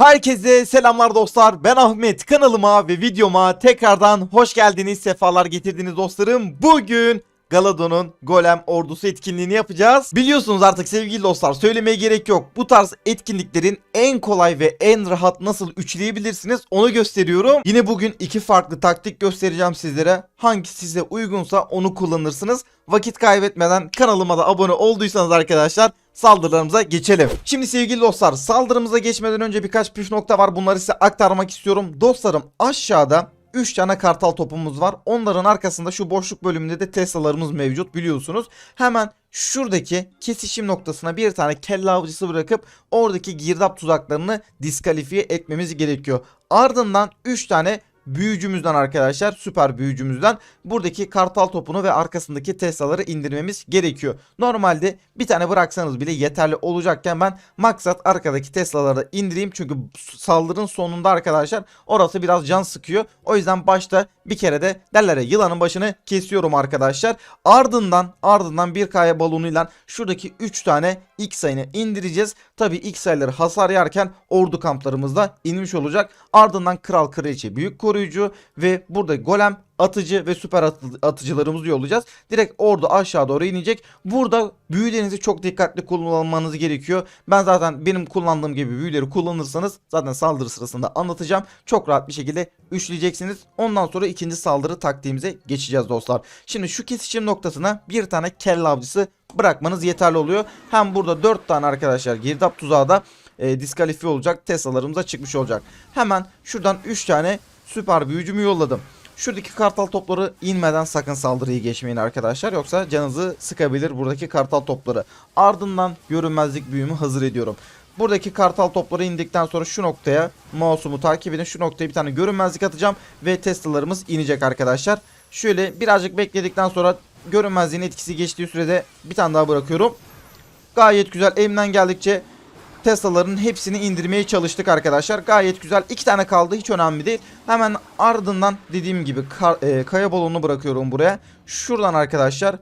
Herkese selamlar dostlar. Ben Ahmet. Kanalıma ve videoma tekrardan hoş geldiniz. Sefalar getirdiniz dostlarım. Bugün Galadon'un Golem ordusu etkinliğini yapacağız. Biliyorsunuz artık sevgili dostlar söylemeye gerek yok. Bu tarz etkinliklerin en kolay ve en rahat nasıl üçleyebilirsiniz onu gösteriyorum. Yine bugün iki farklı taktik göstereceğim sizlere. Hangisi size uygunsa onu kullanırsınız. Vakit kaybetmeden kanalıma da abone olduysanız arkadaşlar saldırılarımıza geçelim. Şimdi sevgili dostlar saldırımıza geçmeden önce birkaç püf nokta var. Bunları size aktarmak istiyorum. Dostlarım aşağıda 3 tane kartal topumuz var. Onların arkasında şu boşluk bölümünde de Tesla'larımız mevcut biliyorsunuz. Hemen şuradaki kesişim noktasına bir tane kelle avcısı bırakıp oradaki girdap tuzaklarını diskalifiye etmemiz gerekiyor. Ardından 3 tane büyücümüzden arkadaşlar süper büyücümüzden buradaki kartal topunu ve arkasındaki Tesla'ları indirmemiz gerekiyor. Normalde bir tane bıraksanız bile yeterli olacakken ben maksat arkadaki Tesla'ları da indireyim çünkü saldırının sonunda arkadaşlar orası biraz can sıkıyor. O yüzden başta bir kere de derler ya yılanın başını kesiyorum arkadaşlar. Ardından ardından bir kaya balonuyla şuradaki 3 tane X sayını indireceğiz. Tabi X sayıları hasar yerken ordu kamplarımızda inmiş olacak. Ardından kral kraliçe büyük koruyucu ve burada golem atıcı ve süper atı- atıcılarımızı yollayacağız. Direkt ordu aşağı doğru inecek. Burada büyülerinizi çok dikkatli kullanmanız gerekiyor. Ben zaten benim kullandığım gibi büyüleri kullanırsanız zaten saldırı sırasında anlatacağım. Çok rahat bir şekilde üçleyeceksiniz. Ondan sonra ikinci saldırı taktiğimize geçeceğiz dostlar. Şimdi şu kesişim noktasına bir tane kelle avcısı bırakmanız yeterli oluyor. Hem burada 4 tane arkadaşlar girdap tuzağı da e, diskalifiye olacak. Tesla'larımıza çıkmış olacak. Hemen şuradan 3 tane süper büyücümü yolladım. Şuradaki kartal topları inmeden sakın saldırıyı geçmeyin arkadaşlar. Yoksa canınızı sıkabilir buradaki kartal topları. Ardından görünmezlik büyümü hazır ediyorum. Buradaki kartal topları indikten sonra şu noktaya mouse'umu takip edin. Şu noktaya bir tane görünmezlik atacağım ve Tesla'larımız inecek arkadaşlar. Şöyle birazcık bekledikten sonra görünmezliğin etkisi geçtiği sürede bir tane daha bırakıyorum. Gayet güzel elimden geldikçe Tesla'ların hepsini indirmeye çalıştık arkadaşlar. Gayet güzel. İki tane kaldı. Hiç önemli değil. Hemen ardından dediğim gibi kar- e, kaya balonunu bırakıyorum buraya. Şuradan arkadaşlar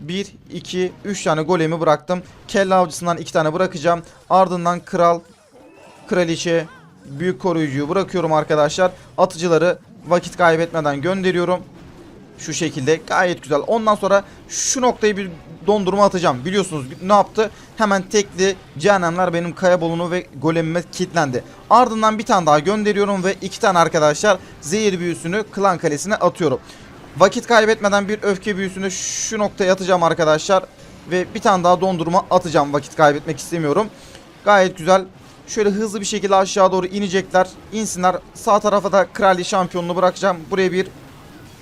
1, 2, 3 tane golemi bıraktım. Kelle avcısından 2 tane bırakacağım. Ardından kral, kraliçe, büyük koruyucuyu bırakıyorum arkadaşlar. Atıcıları vakit kaybetmeden gönderiyorum. Şu şekilde gayet güzel. Ondan sonra şu noktayı bir dondurma atacağım. Biliyorsunuz ne yaptı? Hemen tekli cehennemler benim kaya bolunu ve golemime kilitlendi. Ardından bir tane daha gönderiyorum ve iki tane arkadaşlar zehir büyüsünü klan kalesine atıyorum. Vakit kaybetmeden bir öfke büyüsünü şu noktaya atacağım arkadaşlar. Ve bir tane daha dondurma atacağım vakit kaybetmek istemiyorum. Gayet güzel. Şöyle hızlı bir şekilde aşağı doğru inecekler. İnsinler. Sağ tarafa da krali şampiyonunu bırakacağım. Buraya bir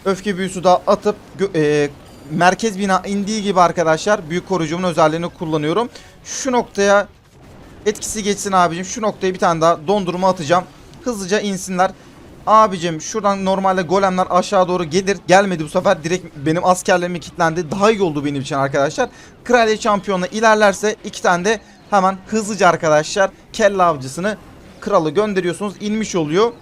öfke büyüsü daha atıp e, merkez bina indiği gibi arkadaşlar büyük koruyucumun özelliğini kullanıyorum. Şu noktaya etkisi geçsin abicim. Şu noktaya bir tane daha dondurma atacağım. Hızlıca insinler. Abicim şuradan normalde golemler aşağı doğru gelir. Gelmedi bu sefer. Direkt benim askerlerimi kilitlendi. Daha iyi oldu benim için arkadaşlar. Kraliyet şampiyonla ilerlerse iki tane de hemen hızlıca arkadaşlar kelle avcısını kralı gönderiyorsunuz. inmiş oluyor.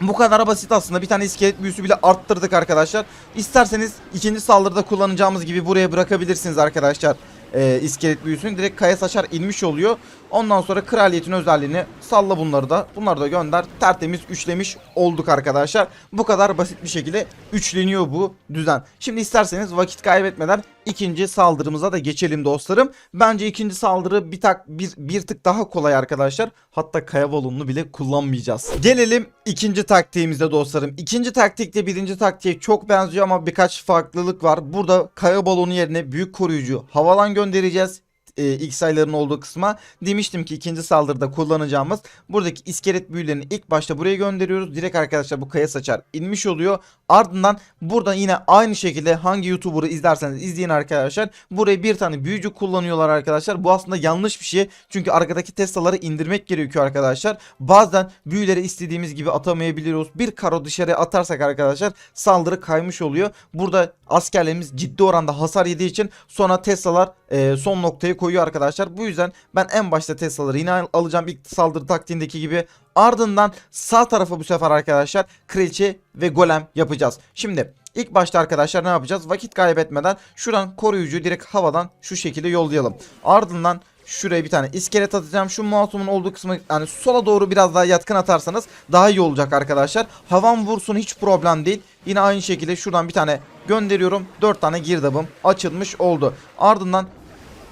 Bu kadar basit aslında. Bir tane iskelet büyüsü bile arttırdık arkadaşlar. İsterseniz ikinci saldırıda kullanacağımız gibi buraya bırakabilirsiniz arkadaşlar. Ee, iskelet büyüsünü direkt kaya saçar inmiş oluyor. Ondan sonra kraliyetin özelliğini salla bunları da. Bunları da gönder. Tertemiz üçlemiş olduk arkadaşlar. Bu kadar basit bir şekilde üçleniyor bu düzen. Şimdi isterseniz vakit kaybetmeden ikinci saldırımıza da geçelim dostlarım. Bence ikinci saldırı bir tak bir, bir tık daha kolay arkadaşlar. Hatta kaya balonunu bile kullanmayacağız. Gelelim ikinci taktiğimize dostlarım. İkinci taktikle birinci taktiğe çok benziyor ama birkaç farklılık var. Burada kaya balonu yerine büyük koruyucu havalan göndereceğiz e, ilk sayıların olduğu kısma demiştim ki ikinci saldırıda kullanacağımız buradaki iskelet büyülerini ilk başta buraya gönderiyoruz. Direkt arkadaşlar bu kaya saçar inmiş oluyor. Ardından burada yine aynı şekilde hangi YouTuber'ı izlerseniz izleyin arkadaşlar. Buraya bir tane büyücü kullanıyorlar arkadaşlar. Bu aslında yanlış bir şey. Çünkü arkadaki Tesla'ları indirmek gerekiyor arkadaşlar. Bazen büyüleri istediğimiz gibi atamayabiliyoruz. Bir karo dışarıya atarsak arkadaşlar saldırı kaymış oluyor. Burada askerlerimiz ciddi oranda hasar yediği için sonra Tesla'lar e, son noktayı koyuyor arkadaşlar. Bu yüzden ben en başta Tesla'ları yine al- alacağım ilk saldırı taktiğindeki gibi. Ardından sağ tarafa bu sefer arkadaşlar kraliçe ve golem yapacağız. Şimdi ilk başta arkadaşlar ne yapacağız? Vakit kaybetmeden şuradan koruyucu direkt havadan şu şekilde yollayalım. Ardından Şuraya bir tane iskelet atacağım. Şu mouse'umun olduğu kısmı yani sola doğru biraz daha yatkın atarsanız daha iyi olacak arkadaşlar. Havan vursun hiç problem değil. Yine aynı şekilde şuradan bir tane gönderiyorum. 4 tane girdabım açılmış oldu. Ardından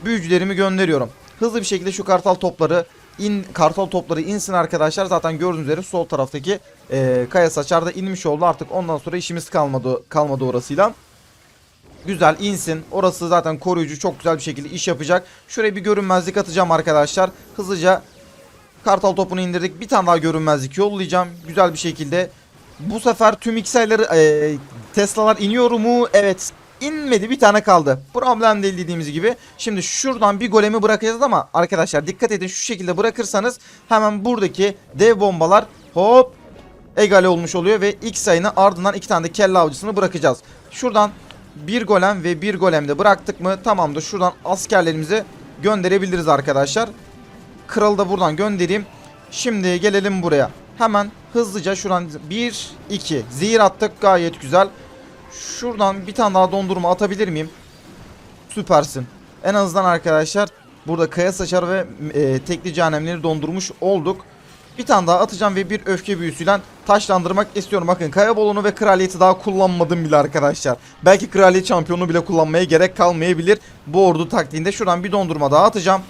büyücülerimi gönderiyorum. Hızlı bir şekilde şu kartal topları in kartal topları insin arkadaşlar. Zaten gördüğünüz üzere sol taraftaki e, kaya saçar da inmiş oldu. Artık ondan sonra işimiz kalmadı kalmadı orasıyla. Güzel insin. Orası zaten koruyucu çok güzel bir şekilde iş yapacak. Şuraya bir görünmezlik atacağım arkadaşlar. Hızlıca kartal topunu indirdik. Bir tane daha görünmezlik yollayacağım. Güzel bir şekilde. Bu sefer tüm XL'leri e, Tesla'lar iniyor mu? Evet. İnmedi bir tane kaldı. Problem değil dediğimiz gibi. Şimdi şuradan bir golemi bırakacağız ama arkadaşlar dikkat edin şu şekilde bırakırsanız hemen buradaki dev bombalar hop egale olmuş oluyor ve ilk sayını ardından iki tane de kelle avcısını bırakacağız. Şuradan bir golem ve bir golem de bıraktık mı tamamdır. Şuradan askerlerimizi gönderebiliriz arkadaşlar. Kralı da buradan göndereyim. Şimdi gelelim buraya. Hemen hızlıca şuradan 1 2 zehir attık gayet güzel. Şuradan bir tane daha dondurma atabilir miyim? Süpersin. En azından arkadaşlar burada kaya saçar ve e, tekli cehennemleri dondurmuş olduk. Bir tane daha atacağım ve bir öfke büyüsüyle taşlandırmak istiyorum. Bakın kaya bolunu ve kraliyeti daha kullanmadım bile arkadaşlar. Belki kraliyet şampiyonu bile kullanmaya gerek kalmayabilir. Bu ordu taktiğinde şuradan bir dondurma daha atacağım.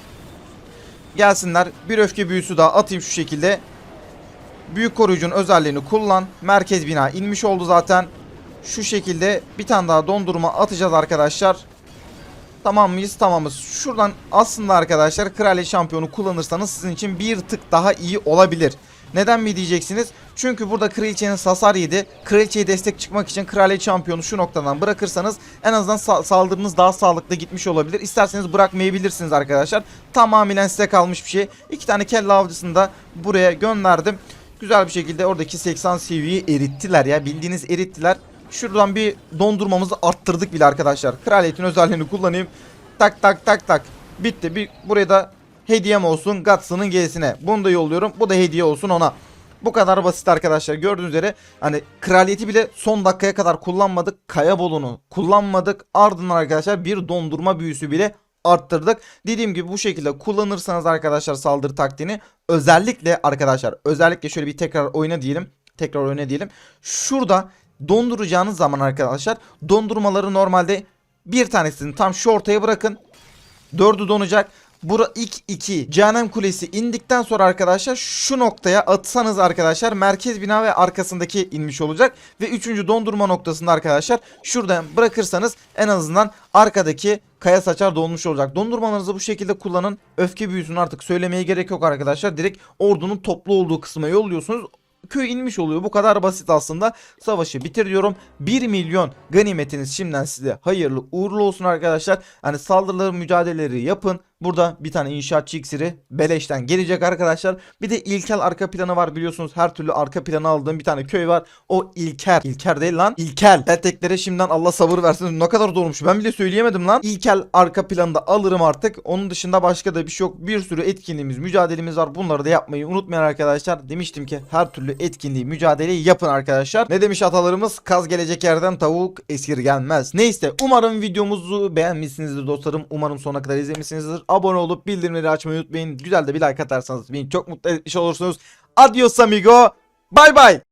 Gelsinler bir öfke büyüsü daha atayım şu şekilde. Büyük koruyucunun özelliğini kullan. Merkez bina inmiş oldu zaten. Şu şekilde bir tane daha dondurma atacağız arkadaşlar. Tamam mıyız? Tamamız. Şuradan aslında arkadaşlar kraliyet şampiyonu kullanırsanız sizin için bir tık daha iyi olabilir. Neden mi diyeceksiniz? Çünkü burada kraliçenin hasar yedi. Kraliçeye destek çıkmak için kraliyet şampiyonu şu noktadan bırakırsanız en azından sa- saldırınız daha sağlıklı gitmiş olabilir. İsterseniz bırakmayabilirsiniz arkadaşlar. Tamamen size kalmış bir şey. İki tane kelle avcısını da buraya gönderdim. Güzel bir şekilde oradaki 80 seviyeyi erittiler ya. Bildiğiniz erittiler. Şuradan bir dondurmamızı arttırdık bile arkadaşlar. Kraliyetin özelliğini kullanayım. Tak tak tak tak. Bitti. Bir buraya da hediyem olsun Gats'ının G'sine. Bunu da yolluyorum. Bu da hediye olsun ona. Bu kadar basit arkadaşlar. Gördüğünüz üzere hani kraliyeti bile son dakikaya kadar kullanmadık. Kaya bolunu kullanmadık. Ardından arkadaşlar bir dondurma büyüsü bile arttırdık. Dediğim gibi bu şekilde kullanırsanız arkadaşlar saldırı taktiğini özellikle arkadaşlar özellikle şöyle bir tekrar oyna diyelim. Tekrar oyna diyelim. Şurada donduracağınız zaman arkadaşlar dondurmaları normalde bir tanesini tam şu ortaya bırakın. Dördü donacak. Bura ilk iki Cehennem Kulesi indikten sonra arkadaşlar şu noktaya atsanız arkadaşlar merkez bina ve arkasındaki inmiş olacak. Ve üçüncü dondurma noktasında arkadaşlar şuradan bırakırsanız en azından arkadaki kaya saçar dolmuş olacak. Dondurmalarınızı bu şekilde kullanın. Öfke büyüsünü artık söylemeye gerek yok arkadaşlar. Direkt ordunun toplu olduğu kısma yolluyorsunuz köy inmiş oluyor. Bu kadar basit aslında. Savaşı bitir diyorum. 1 milyon ganimetiniz şimdiden size hayırlı uğurlu olsun arkadaşlar. Hani saldırıları mücadeleleri yapın. Burada bir tane inşaatçı iksiri beleşten gelecek arkadaşlar. Bir de ilkel arka planı var biliyorsunuz. Her türlü arka planı aldığım bir tane köy var. O İlker. İlker değil lan. İlkel. Pelteklere şimdiden Allah sabır versin. Ne kadar doğrumuş. Ben bile söyleyemedim lan. İlkel arka planı da alırım artık. Onun dışında başka da bir şey yok. Bir sürü etkinliğimiz, mücadelemiz var. Bunları da yapmayı unutmayın arkadaşlar. Demiştim ki her türlü etkinliği, mücadeleyi yapın arkadaşlar. Ne demiş atalarımız? Kaz gelecek yerden tavuk esirgenmez. Neyse umarım videomuzu beğenmişsinizdir dostlarım. Umarım sonuna kadar izlemişsinizdir. Abone olup bildirimleri açmayı unutmayın. Güzel de bir like atarsanız beni çok mutlu etmiş olursunuz. Adios amigo. Bye bye.